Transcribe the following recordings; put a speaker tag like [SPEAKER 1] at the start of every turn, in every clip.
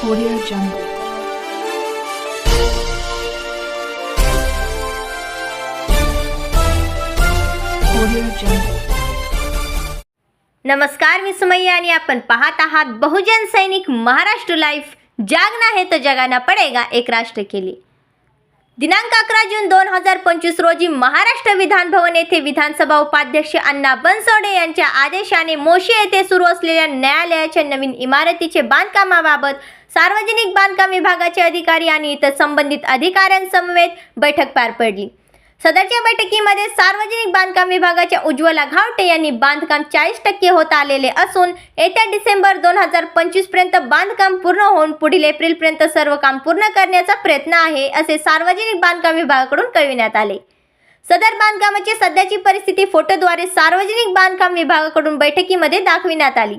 [SPEAKER 1] Audio Jungle. Audio Jungle.
[SPEAKER 2] नमस्कार मी सुमय्या आणि आपण पाहत आहात बहुजन सैनिक महाराष्ट्र लाईफ जागना है तो जगाना पडेगा एक राष्ट्र के लिए दिनांक अकरा जून दोन हजार पंचवीस रोजी महाराष्ट्र विधान भवन येथे विधानसभा उपाध्यक्ष अण्णा बनसोडे यांच्या आदेशाने मोशी येथे सुरू असलेल्या न्यायालयाच्या नवीन इमारतीचे बांधकामाबाबत सार्वजनिक बांधकाम विभागाचे अधिकारी आणि इतर संबंधित अधिकाऱ्यांसमवेत बैठक पार पडली. सदरच्या बैठकीमध्ये सार्वजनिक बांधकाम विभागाच्या उज्ज्वला घावटे यांनी बांधकाम चाळीस टक्के होत आलेले असून येत्या डिसेंबर दोन हजार पंचवीसपर्यंत बांधकाम पूर्ण होऊन पुढील एप्रिल पर्यंत सर्व काम पूर्ण करण्याचा प्रयत्न आहे असे सार्वजनिक बांधकाम विभागाकडून कळविण्यात आले. सदर बांधकामाची सध्याची परिस्थिती फोटोद्वारे सार्वजनिक बांधकाम विभागाकडून बैठकीमध्ये दाखविण्यात आली.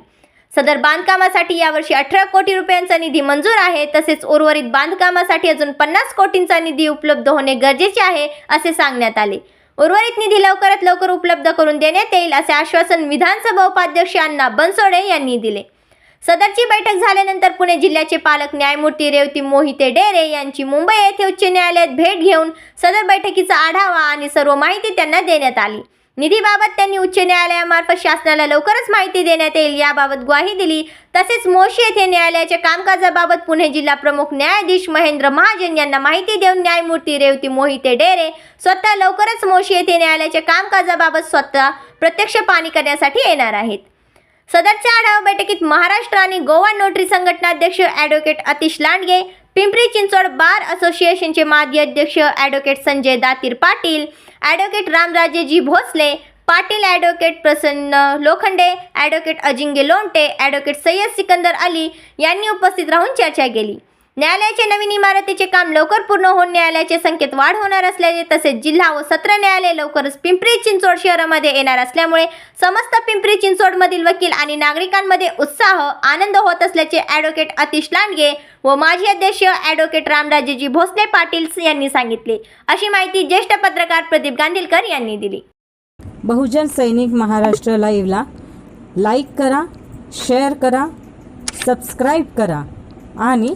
[SPEAKER 2] सदर बांधकामासाठी यावर्षी अठरा कोटी रुपयांचा निधी मंजूर आहे. तसेच उर्वरित बांधकामासाठी अजून पन्नास कोटींचा निधी उपलब्ध होणे गरजेचे आहे असे सांगण्यात आले. उर्वरित निधी लवकरात लवकर उपलब्ध करून देण्यात येईल असे आश्वासन विधानसभा उपाध्यक्ष अण्णा बनसोडे यांनी दिले. सदरची बैठक झाल्यानंतर पुणे जिल्ह्याचे पालक न्यायमूर्ती रेवती मोहिते डेरे यांची मुंबई येथे उच्च न्यायालयात भेट घेऊन सदर बैठकीचा आढावा आणि सर्व माहिती त्यांना देण्यात आली. निधीबाबत त्यांनी उच्च न्यायालयामार्फत शासनाला लवकरच माहिती देण्यात येईल याबाबत ग्वाही दिली. तसेच मोशी येथे न्यायालयाच्या कामकाजाबाबत पुणे जिल्हा प्रमुख न्यायाधीश महेंद्र महाजन यांना माहिती देऊन न्यायमूर्ती रेवती मोहिते डेरे स्वतः लवकरच मोशी येथे न्यायालयाच्या कामकाजाबाबत स्वतः प्रत्यक्ष पाणी करण्यासाठी येणार आहेत. सदरच्या आढावा बैठकीत महाराष्ट्र आणि गोवा नोटरी संघटनाध्यक्ष ॲडव्होकेट अतिश लांडगे पिंपरी चिंचवड बार असोसिएशनचे माजी अध्यक्ष advocate Sanjay Datir Patil advocate Ramrajeji Bhosale Patil advocate Prasanna Lokhande advocate Ajinge Lonte advocate Sayyad Sikandar Ali यांनी उपस्थित राहून चर्चा केली. न्यायालयाच्या नवीन इमारतीचे काम लवकर पूर्ण होऊन न्यायालयाच्या संख्येत वाढ होणार असल्याचे तसेच जिल्हा व सत्र न्यायालय लवकरच पिंपरी चिंचवड शहरामध्ये येणार असल्यामुळे समस्त पिंपरी चिंचवडमधील वकील आणि नागरिकांमध्ये उत्साह आनंद होत असल्याचे ॲडव्होकेट अतिश लांडगे व माजी अध्यक्ष ॲडव्होकेट रामराजेजी भोसले पाटील यांनी सांगितले. अशी माहिती ज्येष्ठ पत्रकार प्रदीप गांधीलकर यांनी दिली.
[SPEAKER 3] बहुजन सैनिक महाराष्ट्र लाईव्हला लाईक करा शेअर करा सबस्क्राईब करा आणि